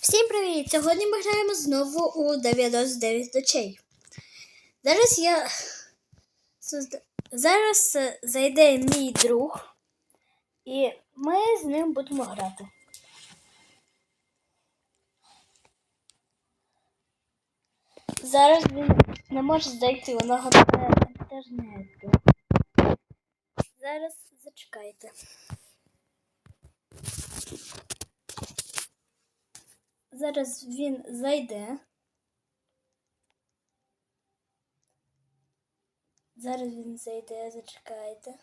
Всім привіт! Сьогодні ми граємо знову у 99 ночей. Зараз я зараз е, зайде мій друг, і ми з ним будемо грати. Зараз він не може зайти, нього немає інтернету. Зараз зачекайте. Зараз він зайде. Зараз він зайде, зачекайте.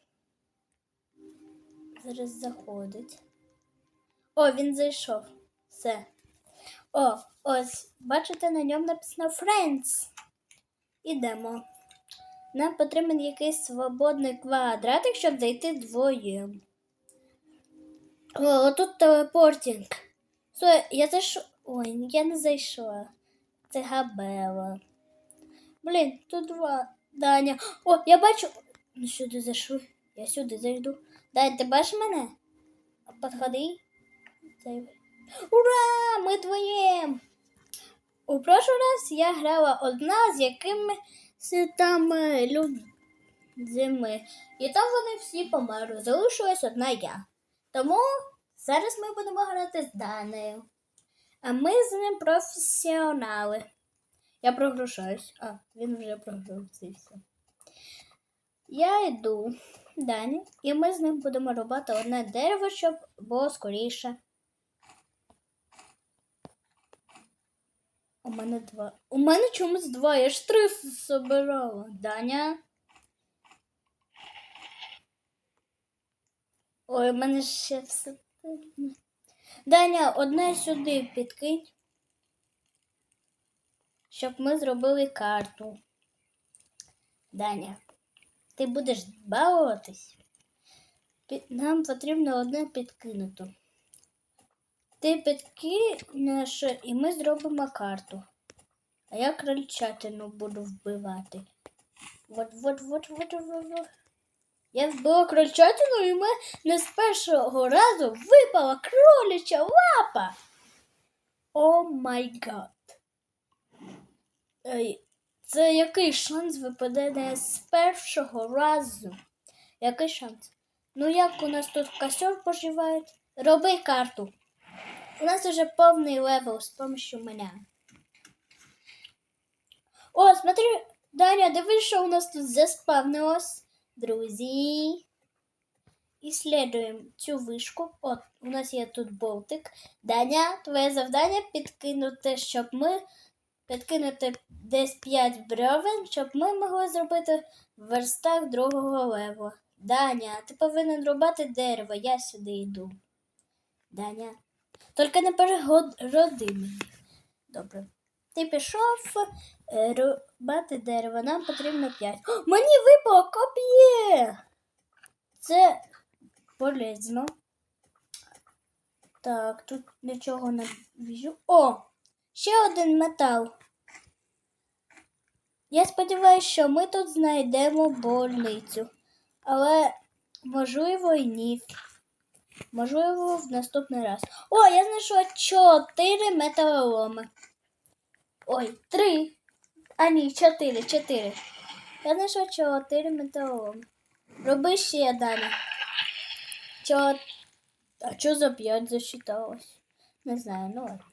Зараз заходить. О, він зайшов. Все. О, ось, бачите, на ньому написано Friends. Ідемо. Нам потрібен якийсь свободний квадратик, щоб зайти двоє. О, тут телепортинг. Стой, я зайшов. Ой, я не зайшла. Це габела. Блін, тут два. Даня. О, я бачу. Ну сюди зайшов. Я сюди зайду. Дань, ти бачиш мене? Подходи. Ура! Ми двоєм! У прошлый раз я грала одна з якимись там е, людьми. І там вони всі померли. Залишилась одна я. Тому зараз ми будемо грати з Данею. А ми з ним професіонали. Я прогрушаюсь. А, він вже прогрузився. Я йду Дані, і ми з ним будемо рубати одне дерево, щоб було скоріше. У мене два. У мене чомусь два. Я ж три собирала. Даня. Ой, у мене ще все. Даня, одне сюди підкинь. Щоб ми зробили карту. Даня, ти будеш балуватись? Нам потрібно одне підкинути. Ти підкинеш і ми зробимо карту. А я крольчатину буду вбивати. Вот, Я вбила крольчатину і ми не з першого разу випала кроляча лапа. О май гад. Це який шанс випаде не з першого разу? Який шанс? Ну як у нас тут костер поживає? Роби карту. У нас уже повний левел з помощью мене. О, смотри, Даня, дивись, що у нас тут заспавнилось. Друзі. Ісследуємо цю вишку. От, у нас є тут болтик. Даня, твоє завдання підкинути, щоб ми підкинути десь 5 бревен, щоб ми могли зробити верстак другого леву. Даня, ти повинен рубати дерево, я сюди йду. Даня. Тільки не перегороди мені. Добре. Ти пішов е, рубати дерево, нам потрібно 5. О, мені випало коп'є! Це полезно. Так, тут нічого не віжу. О! Ще один метал. Я сподіваюся, що ми тут знайдемо больницю. Але можливо і ні. Можливо, в наступний раз. О, я знайшла чотири металоломи. Ой, три. А ні, чотири, чотири. Я знайшла чотири металоломи. Роби ще далі. Чо... А що за п'ять засчиталось? Не знаю, ну ладно.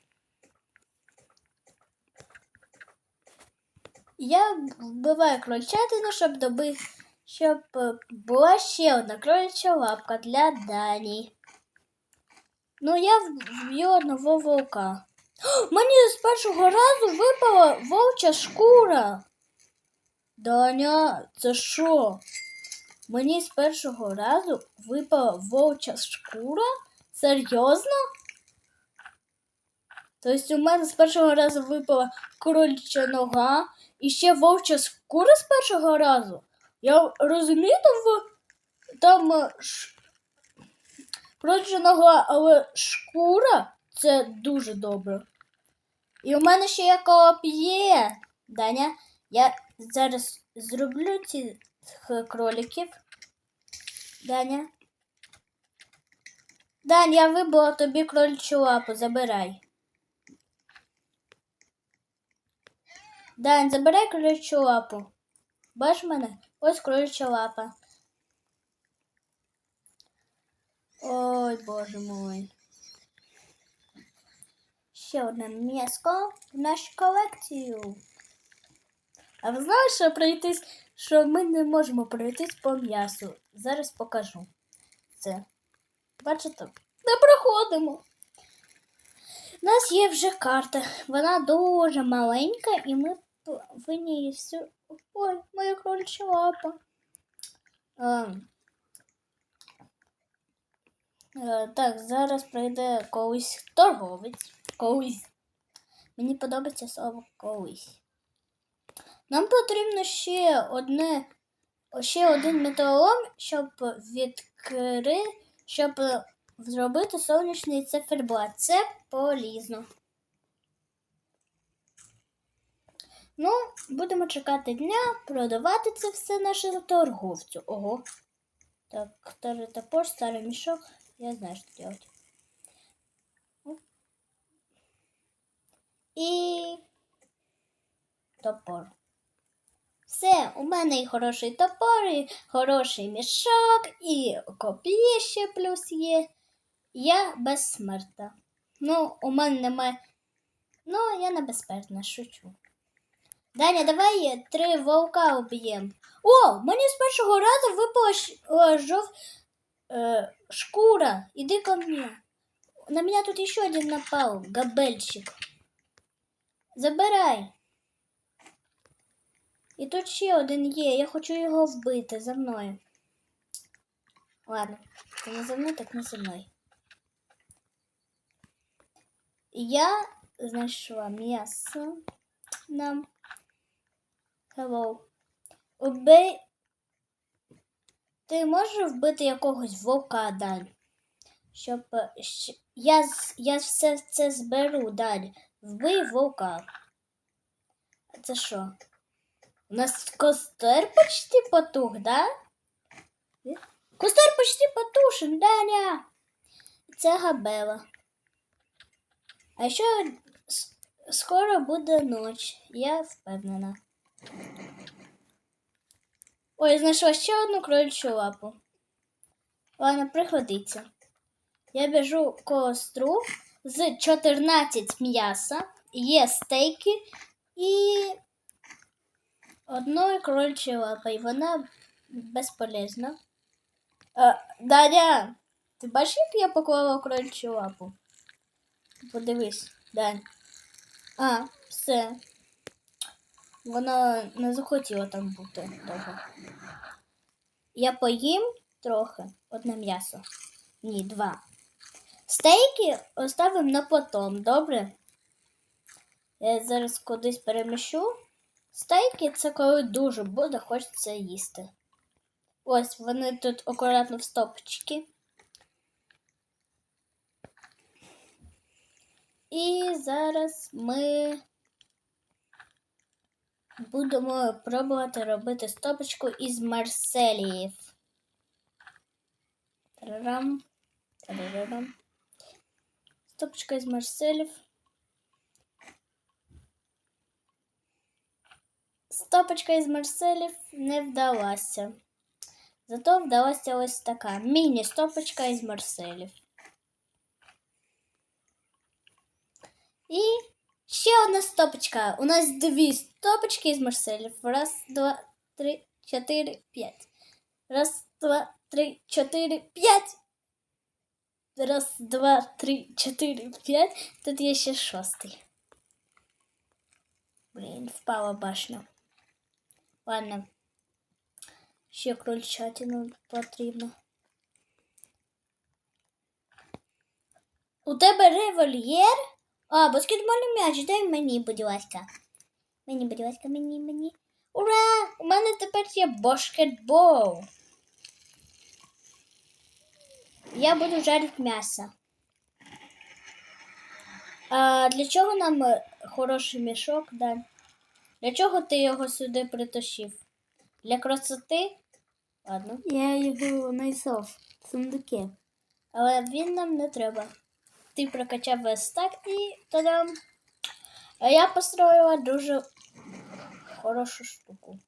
Я вбиваю крольчатину, щоб доби... щоб е, була ще одна кроляча лапка для Дані. Ну, я вб'ю одного вовка. Мені з першого разу випала вовча шкура. Даня, це що? Мені з першого разу випала вовча шкура? Серйозно? Тобто у мене з першого разу випала кролича нога і ще вовча шкура з першого разу. Я розумію, там, там е, ш... кролича нога, але шкура це дуже добре. І у мене ще є кооп є. Даня, я зараз зроблю цих кроликів. Даня. Дань, я вибила тобі кроличу лапу, забирай. Дань, забирай кроличу лапу. Бач мене? Ось кролича лапа. Ой, боже мой. Ще одне м'яско в нашу колекцію. А ви знали, що пройтись, що ми не можемо пройтись по м'ясу. Зараз покажу це. Бачите? Не проходимо. У нас є вже карта. Вона дуже маленька, і ми повинні її всю. Ой, моя кролича лапа. Е, е, так, зараз прийде колись торговець. Колись. Мені подобається слово колись. Нам потрібно ще одне, ще один металолом, щоб відкрити, щоб зробити сонячний циферблат. Це полізно. Ну, будемо чекати дня, продавати це все нашому торговцю. Ого. Так, старий топор, старий мішок. Я знаю, що делать. І топор. Все, у мене і хороший топор, і хороший мішок, і коп'є ще плюс є. Я безсмертна. Ну, у мене немає. Ну, я не безсмертна, шучу. Даня, давай три вовка уб'ємо. О, мені з першого разу випала жов... е, шкура. Іди ко мне. На меня тут еще один напал, габельчик. Забирай. І тут ще один є. Я хочу його вбити за мною. Ладно, ти не за мною, так не за мною. Я знайшла м'ясо нам. Hello. Убий. Ти можеш вбити якогось вовка далі? Щоб я, я все це зберу далі. Вбий вовка. А Це що? У нас костер почти потух, да? Костер почти потушен, Даня. Це габела. А ще скоро буде ніч, я впевнена. Ой, знайшла ще одну кроличу лапу. Ладно, пригодиться. Я біжу костру з 14 м'яса, є стейки і одною кроличою лапою. Вона безполезна. А, Даня, ти бачиш, як я поклала кроличу лапу? Подивись, Дань. А, все. Вона не захотіла там бути довго. Я поїм трохи одне м'ясо. Ні, два. Стейки оставимо на потом, добре? Я зараз кудись переміщу. Стейки це коли дуже буде хочеться їсти. Ось вони тут акуратно в стопочки. І зараз ми будемо пробувати робити стопочку із марселіїв. Тарарам. Тарарам. Стопочка із марселів. Стопочка із марселів не вдалася. Зато вдалася ось така міні-стопочка із марселів. І ще одна стопочка. У нас дві стопочки із марселів. Раз, два, три, чотири, п'ять. Раз, два, три, чотири, п'ять. Раз, два, три, чотири, п'ять. Тут є ще шостий. Блін, впала башня. Ладно. Ще крольчатину потрібно. У тебе револьєр? А, баскетбольний м'яч, дай мені, будь ласка. Мені, будь ласка, мені, мені. Ура! У мене тепер є баскетбол. Я буду жарити м'ясо. А для чого нам е, хороший мішок, да? Для чого ти його сюди притащив? Для красоти? Ладно. Я його знайшов в сундуке. Але він нам не треба. Ти прокачав ось так і та-дам. А я построїла дуже хорошу штуку.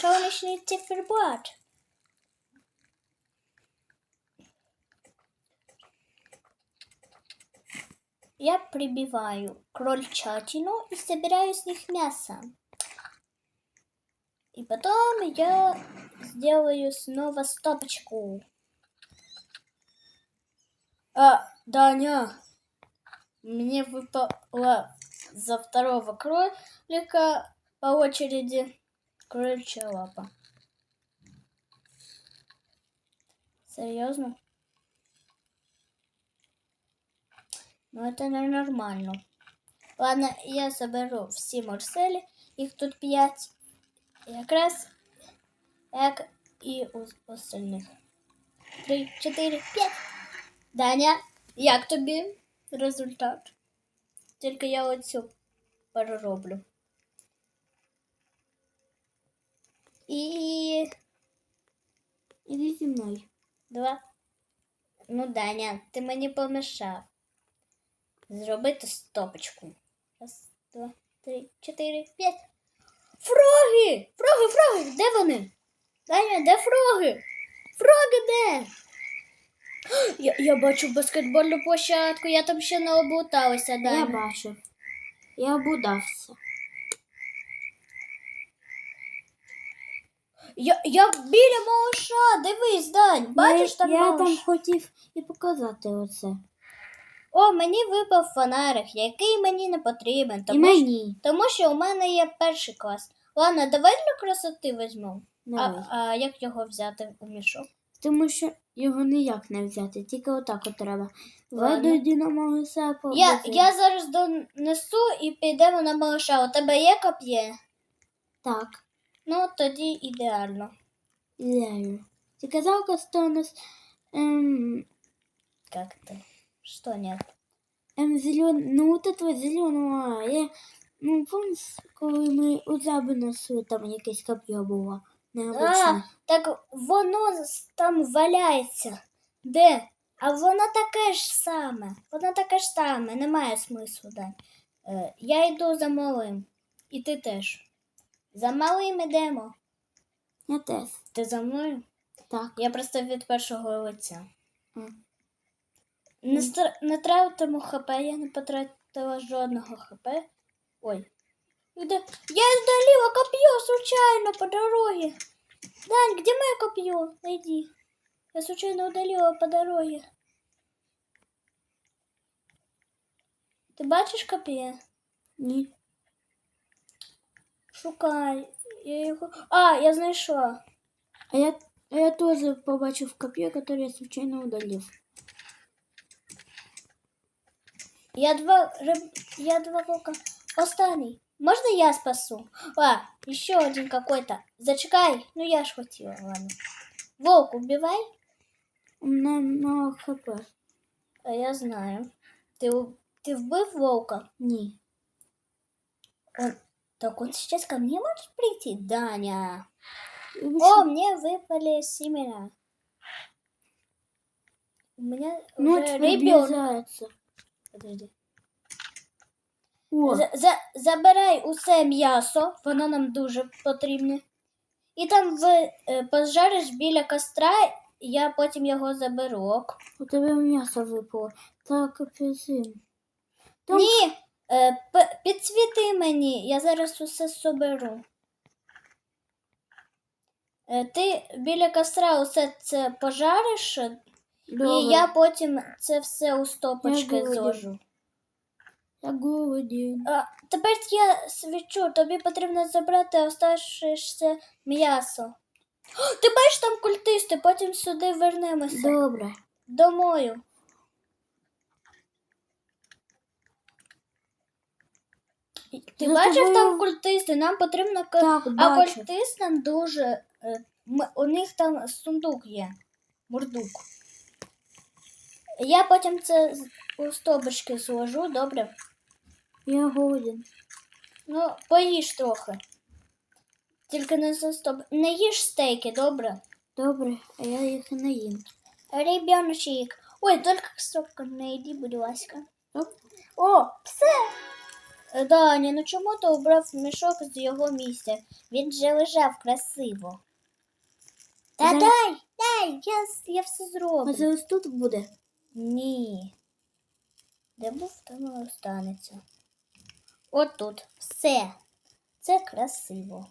Сонячний циферблат. Я прибиваю крольчатину и собираю с них мясо. И потом я сделаю снова стопочку. А, Даня, мне выпало за второго кролика по очереди кроличья лапа. Серьезно? Ну это ненормально. Ладно, я соберу всі морселі, їх тут п'ять. Якраз як і у остальних. Три, чотири, п'ять. Даня, як тобі результат? Тільки я оцю перероблю. І Іди зі мною. два. Ну, Даня, ти мені помішав. Зробити стопочку. Раз, два, три, чотири, п'ять. Фроги! Фроги, фроги! Де вони? Даня, де фроги? Фроги де? Я, я бачу баскетбольну площадку, я там ще не облуталася, Я Даня. бачив. Я обудався. Я, я біля малыша, дивись, Дань, бачиш я, там Я малыш? там хотів і показати оце. О, мені випав фонарик, який мені не потрібен, і тому, що, мені. тому що у мене є перший клас. Ладно, давай для красоти візьмемо. А, Давай. а як його взяти у мішок? Тому що його ніяк не взяти, тільки отак от треба. Ладно. Веду на мого. Я, я зараз донесу і підемо на малыша. У тебе є коп'є? Так, Ну, тоді ідеально. ідеально. Ти казав, що у нас ем, Як ти? Що ні? ем, зелен... ну от этого зеленого, я, ну помниш, коли ми у забі носили, там якесь коп'є було. А, так воно там валяється. Де? А воно таке ж саме. Воно таке ж саме, немає смислу, Дань. Е, я йду за малим. І ти теж. За малим ідемо. Я теж. Ти за мною? Так. Я просто від першого лиця. М. Не, стр... не тратиму хп, я не потратила жодного хп. Ой. Де... Я здалила копье случайно по дороге. Дань, где мое копье? Найди. Я случайно удалила по дороге. Ти бачиш копье? Ні. Шукай. Я його... А, я знайшла. А я, а я теж побачив коп'є, яке я случайно удалив. Я два я два волка. Останній. Можно я спасу? А, еще один какой-то. Зачекай. Ну я ж хотела, ладно. Волк, убивай. У мене мало хп. А я знаю. Ты, ты вбив волка? Ні. Он... Так он сейчас ко мне может прийти? Даня. О, мне выпали семена. У меня ну, уже ребенок. Подожди. О, За, за, забирай усе м'ясо, воно нам дуже потрібне. І там ви е, пожариш біля костра, я потім його заберу. у тебе м'ясо випало. Так, апельсин. Там- Ні, е, підсвіти мені, я зараз усе соберу. Е, ти біля костра усе це пожариш. І я потім це все у стопочки зложу. Я голоден. А, тепер я свічу, тобі потрібно забрати оставшееся м'ясо. О, Ти бачиш там культисти, потім сюди вернемося. Добре. Домою. Ти За бачив тобою- там культисти? Нам потрібно Так, А бачу. культистам дуже. е, м- У них там сундук є. Мурдук. Я потім це у стовбочки зложу, добре? Я голоден. Ну, поїж трохи. Тільки не за стоб... Не їж стейки, добре? Добре, а я їх не їм. Ребеночек. Ой, только стопка не йди, будь ласка. О, все. Е, Даня, ну чому ти убрав мішок з його місця? Він же лежав красиво. Та Зараз- дай, дай, я, я все А зроблю. зараз тут буде. Ні. Де був, там і останеться. От тут. Все. Це красиво.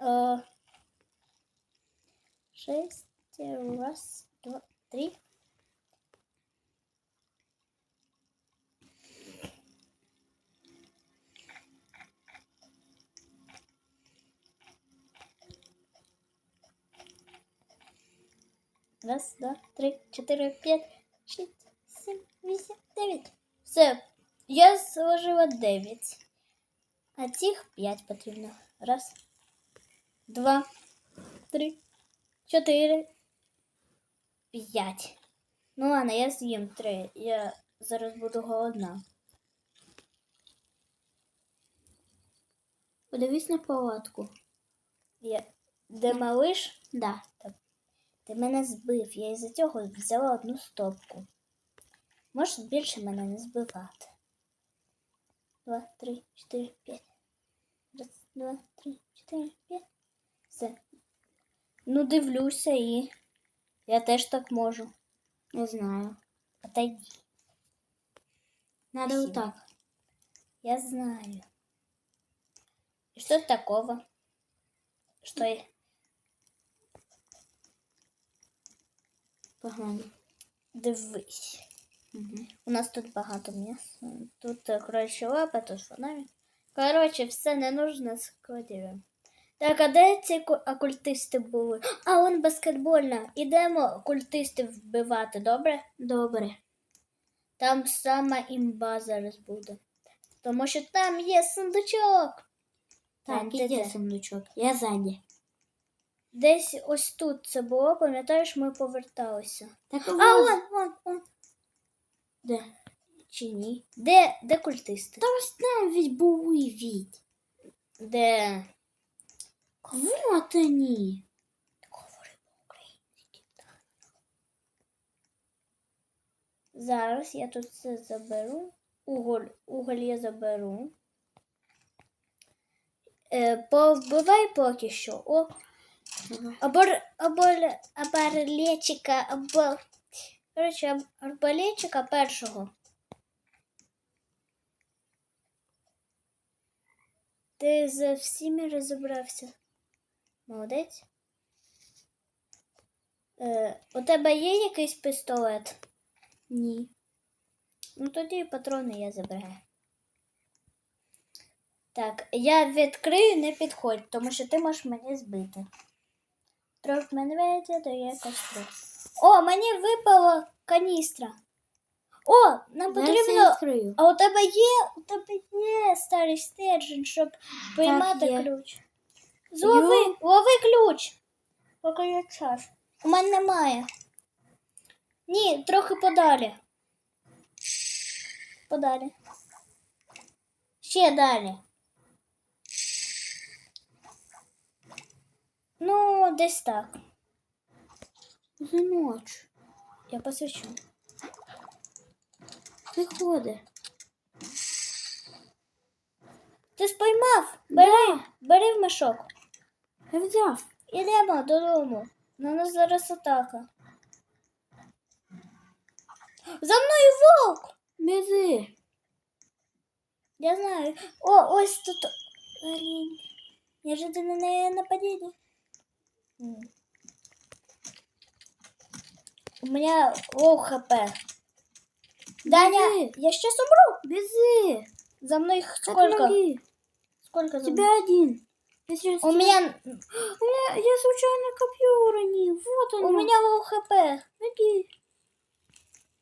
Е, Шесть. Раз, два, три. Раз, два, три, чотири, п'ять, шість, сім, вісім, дев'ять. Все, я зложила дев'ять. А цих п'ять потрібно. Раз, два, три, чотири, п'ять. Ну ладно, я з'їм три. Я зараз буду голодна. Подивись на палатку. Я... Де малиш? Да. Ти мене збив. Я із-за цього взяла одну стопку. Можеш більше мене не збивати. Два, три, чотири, п'ять. Раз, два, три, чотири, п'ять. Все. Ну, дивлюся і я теж так можу. Я знаю. Отойди. Надо Спасибо. вот так. Я знаю. И что такого? Что я... Погнали. Дивись. Угу. У нас тут багато м'яса. Тут е, кроличі лапи, тут фонарик. Коротше, все не нужно складуємо. Так, а де ці ку- окультисти були? А, он баскетбольна. Ідемо культистів вбивати, добре? Добре. Там сама імба зараз буде. Тому що там є сундучок. Там, Так, де іде сундучок. Я ззаді. Десь ось тут це було, пам'ятаєш, ми поверталися. Так, А, вон, вон, вон. Де? Чи ні? Де, де культисти? Та ось там ведь були ведь. Де? Вот они. Говори по-українськи. Зараз я тут це заберу. Уголь, уголь я заберу. Е, повбивай поки що. О, Ага. або, або, абарлечика, або. Коротше, арбалетчика першого. Ти з всіми розібрався. Молодець. Е, у тебе є якийсь пістолет? Ні. Ну тоді патрони я забираю. Так, я відкрию, не підходь, тому що ти можеш мене збити. Трьох медведя дає костру. О, мені випала каністра. О, нам потрібно. А у тебе є, у тебе є старий стержень, щоб поймати є. ключ. Злови, Йо. лови ключ. Поки є час. У мене немає. Ні, трохи подалі. Подалі. Ще далі. Ну, десь так. За ніч. Я посвячу. Приходи. Ти споймав? Бери, бери в мішок. Я взяв. Ідемо додому. На нас зараз атака. За мною вовк! Бізи. Я знаю. О, ось тут олень. Неожиданное нападение. У меня лоу хп. Даня, я сейчас умру. Бізи. За мной сколько? Сколько У за тебя мной? один. Я, сейчас У тебя- меня, я, я случайно копье уронил. Вот оно. у меня лоу хп. Ноги.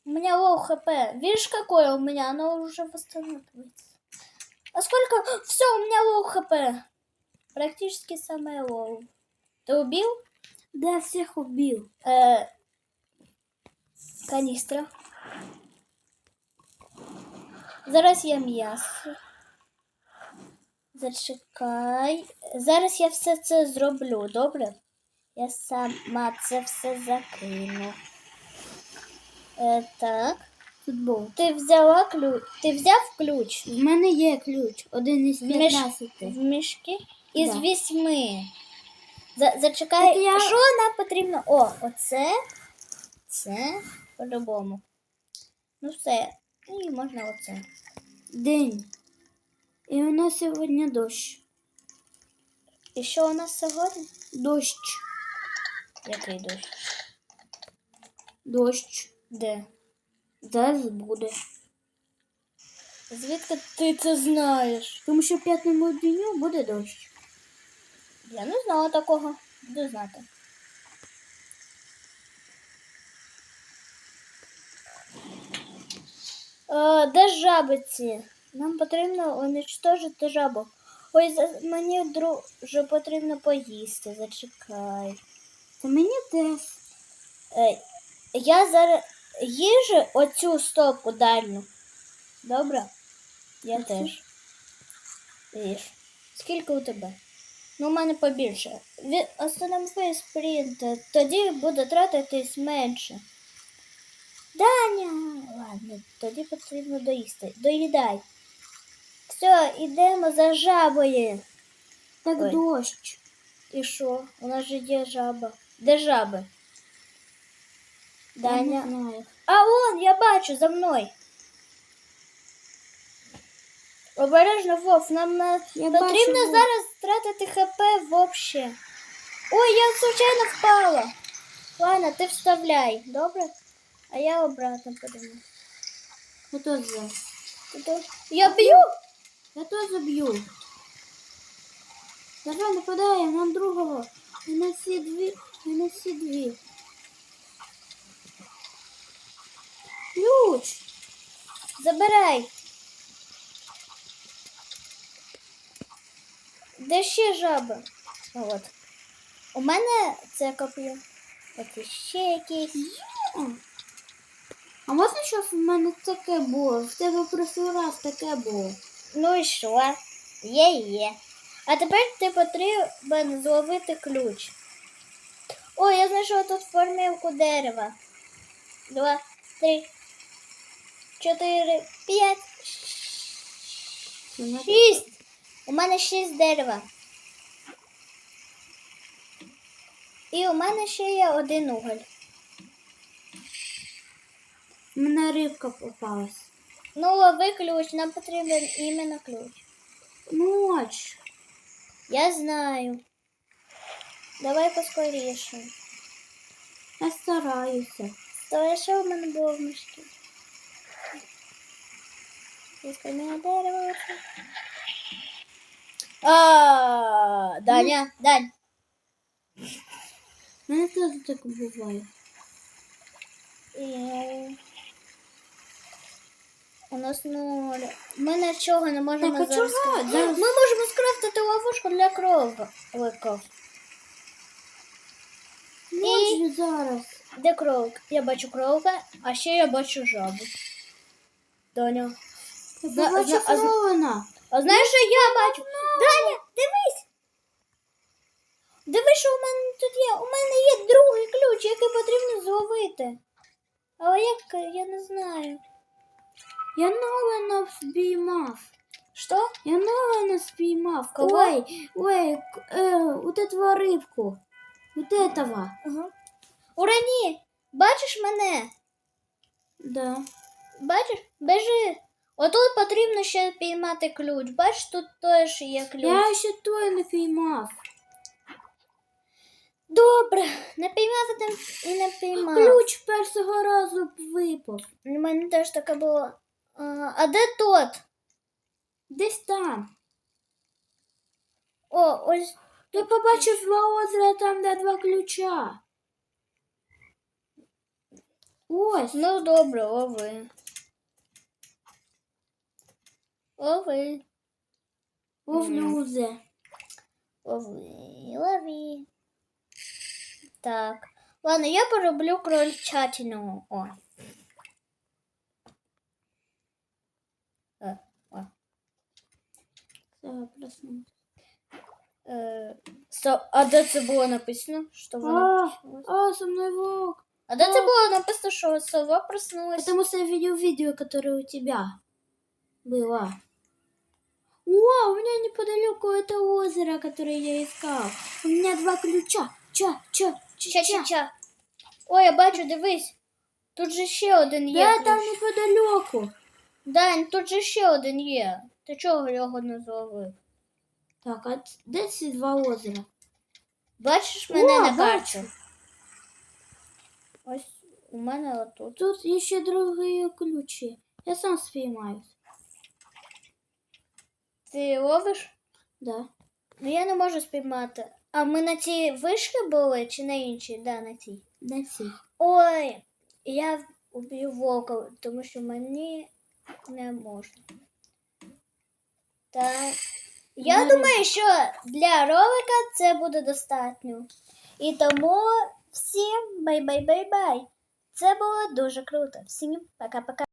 У меня лоу хп. Видишь, какое у меня? Оно уже восстанавливается. А сколько? Все, у меня лоу хп. Практически самое лоу. Ты убил? Да, всех убил. Э, каністра. Зараз я м'ясо. Зачекай. Зараз я все це зроблю, добре? Я сама це все закину. Е, так. Футбол. Ти взяла ключ. Ти взяв ключ В мене є ключ, один із В між- 15. в мішки із Да. вісьми. За, зачекай, я- що нам потрібно? О, оце. Це по-любому. Ну все. І можна оце. День. І у нас сьогодні дощ. І що у нас сьогодні? Дощ. Який дощ? Дощ. Де? Зараз буде. Звідки ти це знаєш? Тому що п'ятому дню буде дощ. Я не знала такого. Буду знати. Е, де жабиці? Нам потрібно уничтожити жабу. Ой, мені друже потрібно поїсти. Зачекай. Та мені теж. Е, я зараз їжу оцю стопку дальню. Добре? Я теж. Їж. Скільки у тебе? Ну, у мене побільше. Останови спринт, тоді буде тратитись менше. Даня! Ладно, тоді потрібно доїсти. Доїдай. Все, ідемо за жабою. Так Ой. дощ. І що? У нас же є жаба. Де жаби? Я Даня. не знаю. А он, я бачу, за мною. Обережно, Вов, нам на... Потрібно бачу, зараз втратити ХП вообще. Ой, я случайно впала. Ладно, ти вставляй, добре? А я обратно подумаю. Я теж. Ти Я б'ю! Я теж заб'ю. Давай нападаємо нам другого. І на всі дві. І на всі дві. Ключ. Забирай. Де ще жаба? От. У мене це коп'є. От ще якісь. А можна, щоб в мене таке було? В тебе прошлий раз таке було. Ну і що? Є, є. А тепер ти потрібен зловити ключ. О, я знайшла тут формівку дерева. Два, три, чотири, п'ять, шість. У мене шість дерева. І у мене ще є один уголь. В мене рибка попалась. Ну, лови ключ, нам потрібен іменно ключ. Ноч. Я знаю. Давай поскоріше. Я стараюся. То що в мене було в мішки? Із каміння дерева. А, Даня, Дань. В мене теж так буває. У нас нуль. Ми нічого не можемо Так, а зараз. чого? скрафтити. Зараз- Ми можемо скрафтити ловушку для кроликів. Ноч зараз. Де кролик? Я бачу кролика, а ще я бачу жабу. Доня. Я Зна- побачив зна- а. А знаєш, що я бачу? Даня, дивись! Дивись, що у мене тут є. У мене є другий ключ, який потрібно зловити. Але як я не знаю. Я Нолана спіймав. Що? Я Нолана спіймав. Кого? Ой, ой, к- э, вот эту рыбку. Вот этого. Ага. Урані, бачиш мене? Да. Бачиш? Бежи. Отут потрібно ще піймати ключ. Бачиш, тут теж є ключ. Я ще той не піймав. Добре, не піймав один і не піймав. Ключ першого разу випав. У мене теж таке було. А, а де тот? Десь там. О, ось Ти побачив два озера там, де два ключа. Ось. Ну, добре, лови. Лови. Овлюзе. Лови, лови. Так. Ладно, я пороблю крольчатину. О. Е, о. Все, проснувся. Е, со- а де це було написано? Що воно? А, а, со мною вовк. А де це Ну. було написано, що сова проснулась? Потому что я видел видео, которое у тебя было. О, у меня неподалеку это озеро, которое я искал. У меня два ключа. Ча, ча, ча, ча. Ча-ча-ча. Ой, я бачу, дивись. Тут же ще один є. Да, ключ. там неподалеку. Дань, тут же ще один є. Ти чого його не зловив? Так, а де ці два озера? Бачиш мене О, на бачу. Ось у мене отут. Тут еще другие ключи. Я сам спіймаю. Ти ловиш? Да. Ну я не можу спіймати. А ми на цій вишки були чи на іншій? Да, на цій. На ці. Ой, я уб'ю вовка, тому що мені не можна. Так. Я Навіть- думаю, що для ролика це буде достатньо. І тому всім бай-бай-бай-бай. Це було дуже круто. Всім пока-пока.